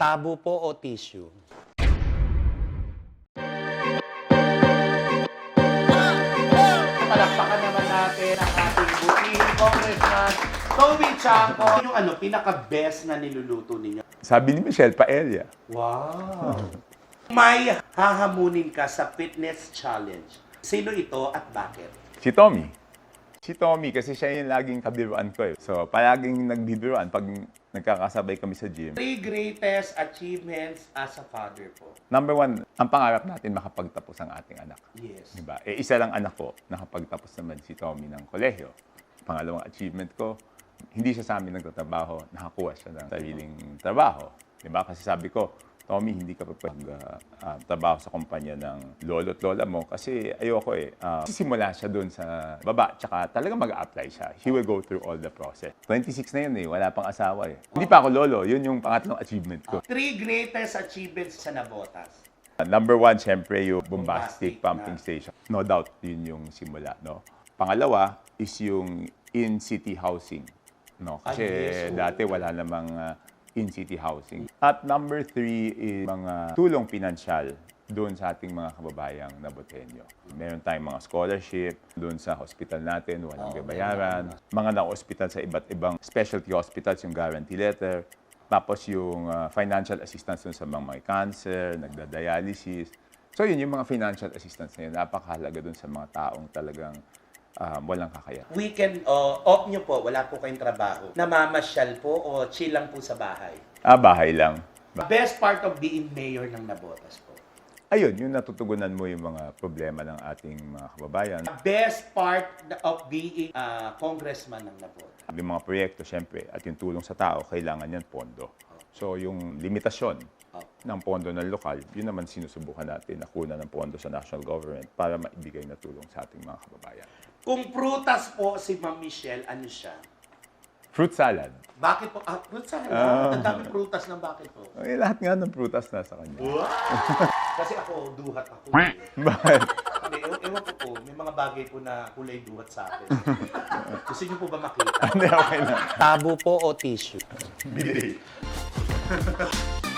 Tabo po o tissue? Palakpakan naman natin ang ating butihing congressman, Toby Chanco. Yung ano, pinaka-best na niluluto ninyo. Sabi ni Michelle, paella. Wow! May hahamunin ka sa fitness challenge. Sino ito at bakit? Si Tommy. Si Tommy kasi siya yung laging kabiruan ko eh. So, palaging nagbibiruan pag nagkakasabay kami sa gym. Three greatest achievements as a father po. Number one, ang pangarap natin makapagtapos ang ating anak. Yes. Diba? Eh, isa lang anak ko, nakapagtapos naman si Tommy ng kolehiyo. Pangalawang achievement ko, hindi siya sa amin nagtatrabaho, nakakuha siya ng sariling trabaho. Diba? Kasi sabi ko, Tommy, hindi ka pa pwede uh, trabaho sa kumpanya ng lolo at lola mo kasi ayoko eh. Uh, sisimula siya doon sa baba, tsaka talaga mag-apply siya. He will go through all the process. 26 na yun eh, wala pang asawa eh. Hindi pa ako lolo, yun yung pangatlong achievement ko. Three greatest achievements sa Nabotas. Uh, Number one, syempre, yung bombastic Bombastic pumping na. station. No doubt, yun yung simula, no? Pangalawa is yung in-city housing. No? Kasi Ah, yes, dati wala namang uh, in-city housing. At number three is mga tulong pinansyal doon sa ating mga kababayang nabotenyo. Meron tayong mga scholarship doon sa hospital natin, walang babayaran. Mga na-hospital sa iba't ibang specialty hospitals, yung guarantee letter. Tapos yung uh, financial assistance dun sa mga may cancer, nagda-dialysis. So yun, yung mga financial assistance na yun, napakahalaga dun sa mga taong talagang um, walang kakaya. Weekend o off nyo po, wala po kayong trabaho. Namamasyal po o chill lang po sa bahay. Ah, bahay lang. Best part of being mayor ng Nabotas po. Ayun, yung natutugunan mo yung mga problema ng ating mga kababayan. Best part of being uh, congressman ng Nabotas. Yung mga proyekto, syempre, at yung tulong sa tao, kailangan yan pondo. So, yung limitasyon ng pondo ng lokal, yun naman sinusubukan natin na kuna ng pondo sa national government para maibigay na tulong sa ating mga kababayan. Kung prutas po si Ma'am Michelle, ano siya? Fruit salad. Bakit po? Ah, prutas Ah. Ang dami prutas ng bakit po? Ay, lahat nga ng prutas nasa kanya. Wow! Kasi ako, duhat ako. Bakit? Hindi, ewan ewan ko po, may mga bagay po na kulay duhat sa akin. Gusto niyo po ba makita? Hindi, okay na. Tabo po o tissue? Bili. ハハハ。